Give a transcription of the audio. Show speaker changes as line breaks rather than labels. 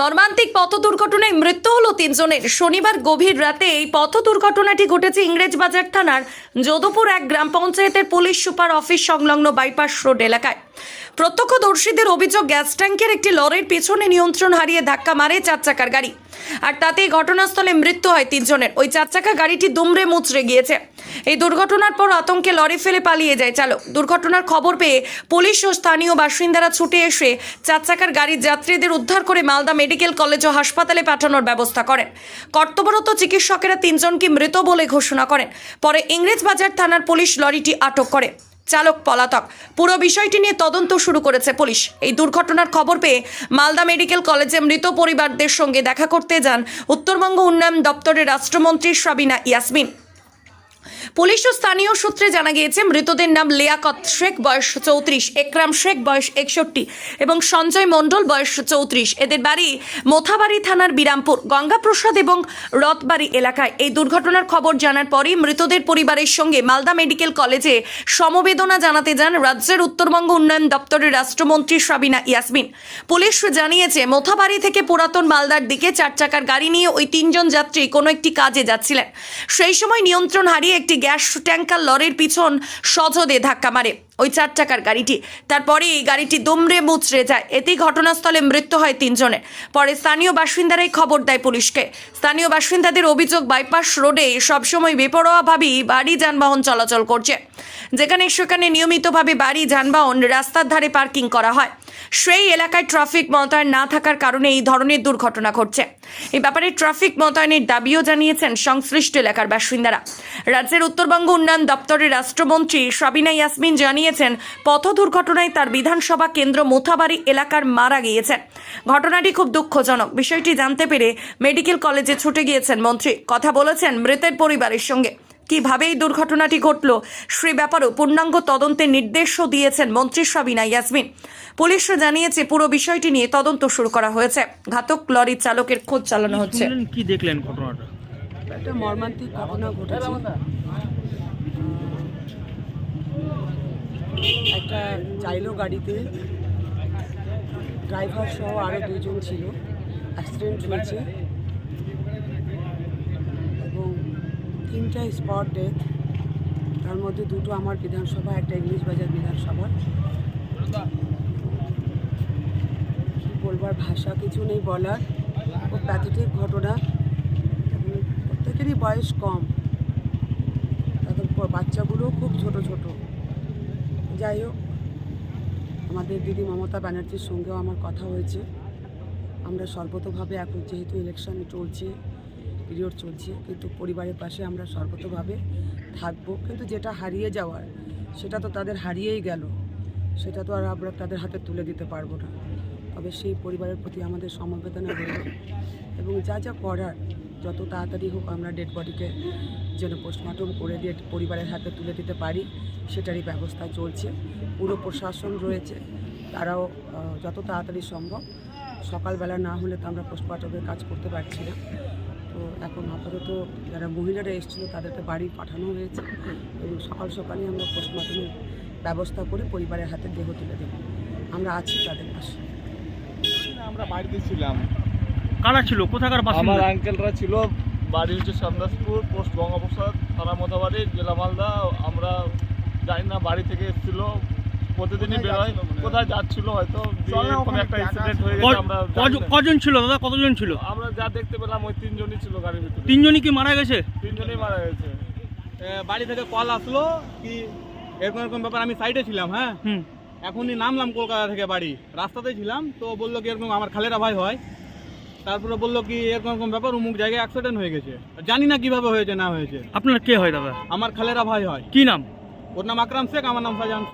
মর্মান্তিক পথ দুর্ঘটনায় মৃত্যু হলো তিনজনের। শনিবার গভীর রাতে এই পথ দুর্ঘটনাটি ঘটেছে ইংরেজবাজার থানার যদুপুর এক গ্রাম পঞ্চায়েতের পুলিশ সুপার অফিস সংলগ্ন বাইপাস রোড এলাকায়। প্রত্যক্ষদর্শীদের অভিযোগ গ্যাস ট্যাঙ্কের একটি লরির পেছনে নিয়ন্ত্রণ হারিয়ে ধাক্কা মারে চার চাকার গাড়ি। আর তাতেই ঘটনাস্থলে মৃত্যু হয় তিনজনের। ওই চার চাকা গাড়িটি দুমড়ে মুচড়ে গিয়েছে। এই দুর্ঘটনার পর আতঙ্কে লরি ফেলে পালিয়ে যায় চালক। দুর্ঘটনার খবর পেয়ে পুলিশ ও স্থানীয় বাসিন্দারা ছুটে এসে চার চাকার গাড়ির যাত্রীদের উদ্ধার করে মালদা মেডিকেল কলেজ ও হাসপাতালে পাঠানোর ব্যবস্থা করেন। কর্তব্যরত চিকিৎসকেরা তিনজনকে মৃত বলে ঘোষণা করেন। পরে ইংরেজবাজার থানার পুলিশ লরিটি আটক করে। চালক পলাতক। পুরো বিষয়টি নিয়ে তদন্ত শুরু করেছে পুলিশ। এই দুর্ঘটনার খবর পেয়ে মালদা মেডিকেল কলেজে মৃত পরিবারদের সঙ্গে দেখা করতে যান উত্তরবঙ্গ উন্নয়ন দপ্তরের রাষ্ট্রমন্ত্রী সাবিনা ইয়াসমিন। পুলিশ ও স্থানীয় সূত্রে জানা গিয়েছে, মৃতদের নাম লিয়াকত শেখ, বয়স চৌত্রিশ, একরাম শেখ, বয়স একষট্টি, এবং সঞ্জয় মণ্ডল, বয়স চৌত্রিশ। এদের বাড়ি মোথাবাড়ি থানার বিরামপুর, গঙ্গাপ্রসাদ এবং রথবাড়ি এলাকায়। এই দুর্ঘটনার খবর জানার পরই মৃতদের পরিবারের সঙ্গে মালদা মেডিকেল কলেজে সমবেদনা জানাতে যান রাজ্যের উত্তরবঙ্গ উন্নয়ন দপ্তরের রাষ্ট্রমন্ত্রী সাবিনা ইয়াসমিন। পুলিশ জানিয়েছে, মোথাবাড়ি থেকে পুরাতন মালদার দিকে চার চাকার গাড়ি নিয়ে ওই তিনজন যাত্রী কোনো একটি কাজে যাচ্ছিলেন। সেই সময় নিয়ন্ত্রণ হারিয়ে একটি গ্যাস ট্যাঙ্কার লরির পিছন সজদে ধাক্কা মারে। ওই চার চাকার গাড়িটি। তারপরে এই গাড়িটি দুমড়ে মুচড়ে যায়। এতেই ঘটনাস্থলে মৃত্যু হয় তিনজনের। পরে স্থানীয় বাসিন্দারাই খবর দেয় পুলিশকে। স্থানীয় বাসিন্দাদের অভিযোগ, বাইপাস রোডে সবসময় বেপরোয়াভাবেই বাড়ি যানবাহন চলাচল করছে। যেখানে সেখানে নিয়মিতভাবে বাড়ি, যানবাহন, রাস্তার ধারে পার্কিং করা হয়। সেই এলাকায় ট্রাফিক মোতায়েন না থাকার কারণে এই ধরনের দুর্ঘটনা ঘটছে। এই ব্যাপারে ট্রাফিক মোতায়েনের দাবিও জানিয়েছেন সংশ্লিষ্ট এলাকার বাসিন্দারা। রাজ্যের উত্তরবঙ্গ উন্নয়ন দপ্তরের রাষ্ট্রমন্ত্রী সাবিনা ইয়াসমিন জানিয়েছেন পথ দুর্ঘটনায় তার বিধানসভা কেন্দ্র মোথাবাড়ি এলাকার মারা গিয়েছেন ঘটনাটি খুব দুঃখজনক। বিষয়টি জানতে পেরে মেডিকেল কলেজে ছুটে গিয়েছেন মন্ত্রী। কথা বলেছেন মৃতের পরিবারের সঙ্গে। কীভাবে এই দুর্ঘটনাটি ঘটল সে ব্যাপারেও পূর্ণাঙ্গ তদন্তের নির্দেশও দিয়েছেন মন্ত্রী সাবিনা ইয়াসমিন। পুলিশ জানিয়েছে পুরো বিষয়টি নিয়ে তদন্ত শুরু করা হয়েছে। ঘাতক লরির চালকের খোঁজ চালানো হচ্ছে।
কি দেখলেন ঘটনাটা?
একটা মর্মান্তিক ঘটনা ঘটেছে। চাইলো গাড়িতে। ড্রাইভার সহ আরও দুজন ছিল। অ্যাক্সিডেন্ট হয়েছে। এবং তিনটা স্পট ডেথ। তার মধ্যে দুটো আমার বিধানসভা, একটা ইংলিশ বাজার বিধানসভা। কী বলবার ভাষা কিছু নেই বলার। খুব প্যাথেটিক ঘটনা। প্রত্যেকেরই বয়স কম। তাদের বাচ্চাগুলোও খুব ছোট ছোট। যাই হোক, আমাদের দিদি মমতা ব্যানার্জির সঙ্গেও আমার কথা হয়েছে। আমরা সর্বতভাবে এখন যেহেতু ইলেকশন চলছে পিরিয়ড চলছে, কিন্তু পরিবারের পাশে আমরা সর্বতভাবে থাকব। কিন্তু যেটা হারিয়ে যাওয়ার, সেটা তো তাদের হারিয়েই গেল। সেটা তো আর আমরা তাদের হাতে তুলে দিতে পারব না। তবে সেই পরিবারের প্রতি আমাদের সমবেদনা রইল এবং যা যা করার যত তাড়াতাড়ি হোক আমরা ডেড বডিকে যেন পোস্টমর্টম করে দিয়ে পরিবারের হাতে তুলে দিতে পারি, সেটারই ব্যবস্থা চলছে। পুরো প্রশাসন রয়েছে, তারাও যত তাড়াতাড়ি সম্ভব। সকালবেলা না হলে তো আমরা পোস্টমর্টমের কাজ করতে পারছি না। তো এখন আপাতত যারা মহিলারা এসেছিল তাদেরকে বাড়ি পাঠানো হয়েছে। এবং সকাল সকালে আমরা পোস্টমর্টমের ব্যবস্থা করে পরিবারের হাতে দেহ তুলে দেবো। আমরা আছি তাদের পাশে।
আমরা বাড়িতে ছিলাম।
কারা ছিল? কোথাকার বাসিন্দা?
আমার আঙ্কেলরা ছিল বাড়ি হচ্ছে সামদাসপুর পোস্ট গঙ্গাপ্রসাদ থানা মোথাবাড়ি জেলা মালদা। আমরা জানি না বাড়ি থেকে এসেছিল। প্রতিদিনই বেরোয় কোথায় যাচ্ছিল হয়তো একটা অ্যাক্সিডেন্ট হয়ে গেছে আমরা জানি
কজন ছিল দাদা? কতজন ছিল?
আমরা যা দেখতে পেলাম ওই তিনজনই ছিল গাড়ির ভিতরে।
তিনজনই কি মারা গেছে?
তিনজনই মারা গেছে।
বাড়ি থেকে কল আসলো কি এরকম এরকম ব্যাপার আমি সাইডে ছিলাম হ্যাঁ? এখনই নামলাম কলকাতা থেকে বাড়ি। রাস্তাতেই ছিলাম তো বলল কি এরকম আমার খালেরা ভাই হয়। তারপরে বলল কি এরকম এরকম ব্যাপার অমুক জায়গায় অ্যাক্সিডেন্ট হয়ে গেছে। জানি না কীভাবে হয়েছে না হয়েছে।
আপনার কে হয় দাদা?
আমার খালেরা ভাই হয়।
কি নাম?
ওর নাম আকরাম শেখ আমার নাম ফাজান শেখ।